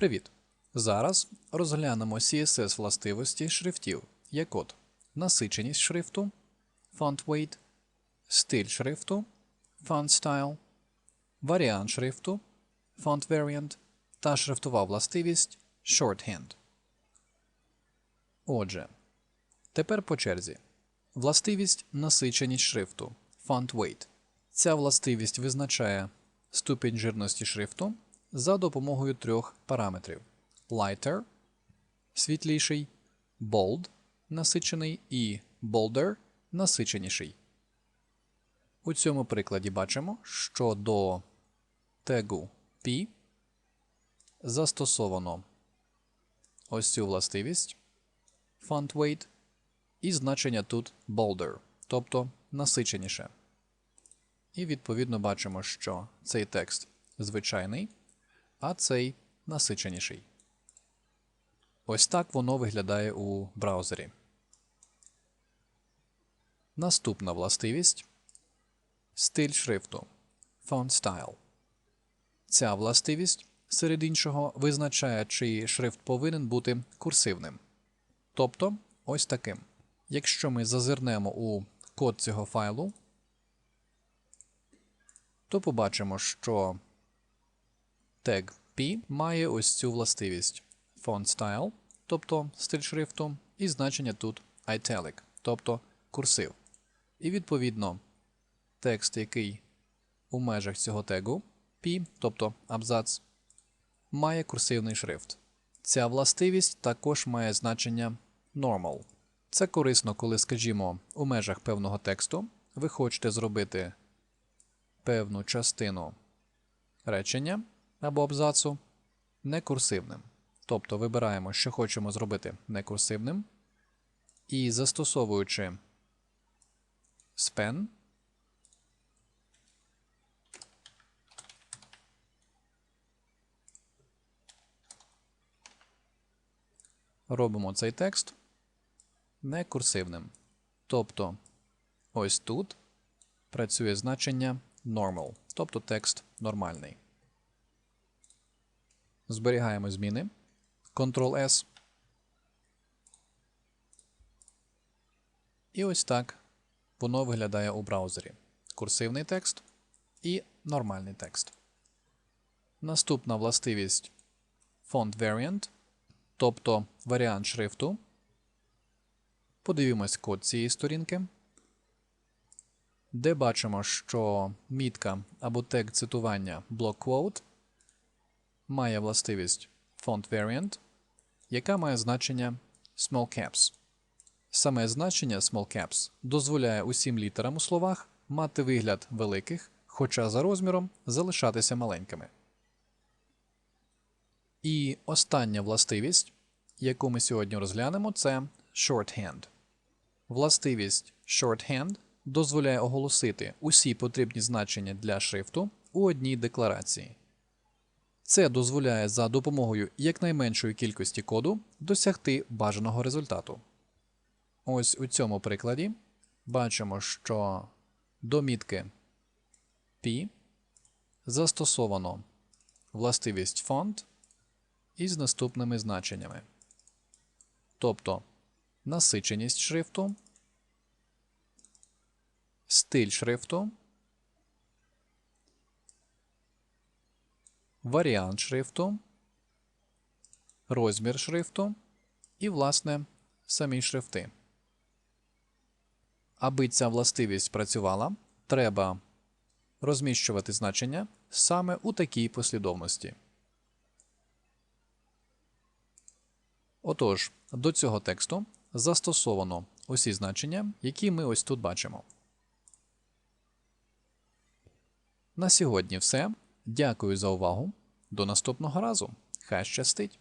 Привіт! Зараз розглянемо CSS властивості шрифтів, як от насиченість шрифту, font weight, стиль шрифту, font style, варіант шрифту, font variant та шрифтова властивість shorthand. Отже, тепер по черзі. Властивість насиченість шрифту font weight. Ця властивість визначає ступінь жирності шрифту за допомогою трьох параметрів: lighter світліший, bold насичений і bolder насиченіший. У цьому прикладі бачимо, що до тегу P застосовано ось цю властивість font weight і значення тут bolder, тобто насиченіше. І відповідно бачимо, що цей текст звичайний, а цей насиченіший. Ось так воно виглядає у браузері. Наступна властивість стиль шрифту Font Style. Ця властивість, серед іншого, визначає, чи шрифт повинен бути курсивним. Тобто ось таким. Якщо ми зазирнемо у код цього файлу, то побачимо, що тег P має ось цю властивість font style, тобто стиль шрифту, і значення тут italic, тобто курсив. І відповідно текст, який у межах цього тегу P, тобто абзац, має курсивний шрифт. Ця властивість також має значення normal. Це корисно, коли, скажімо, у межах певного тексту ви хочете зробити певну частину речення або абзацу некурсивним. Тобто вибираємо, що хочемо зробити некурсивним, і застосовуючи span, робимо цей текст некурсивним. Тобто ось тут працює значення normal, тобто текст нормальний. Зберігаємо зміни. Ctrl-S. І ось так воно виглядає у браузері. Курсивний текст і нормальний текст. Наступна властивість Font Variant, тобто варіант шрифту. Подивимось код цієї сторінки, де бачимо, що мітка або тег цитування BlockQuote має властивість Font Variant, яка має значення Small Caps. Саме значення Small Caps дозволяє усім літерам у словах мати вигляд великих, хоча за розміром залишатися маленькими. І остання властивість, яку ми сьогодні розглянемо, це Shorthand. Властивість Shorthand дозволяє оголосити усі потрібні значення для шрифту у одній декларації. Це дозволяє за допомогою якнайменшої кількості коду досягти бажаного результату. Ось у цьому прикладі бачимо, що до мітки P застосовано властивість font із наступними значеннями. Тобто насиченість шрифту, стиль шрифту, варіант шрифту, розмір шрифту і, власне, самі шрифти. Аби ця властивість працювала, треба розміщувати значення саме у такій послідовності. Отож, до цього тексту застосовано усі значення, які ми ось тут бачимо. На сьогодні все. Дякую за увагу. До наступного разу. Хай щастить!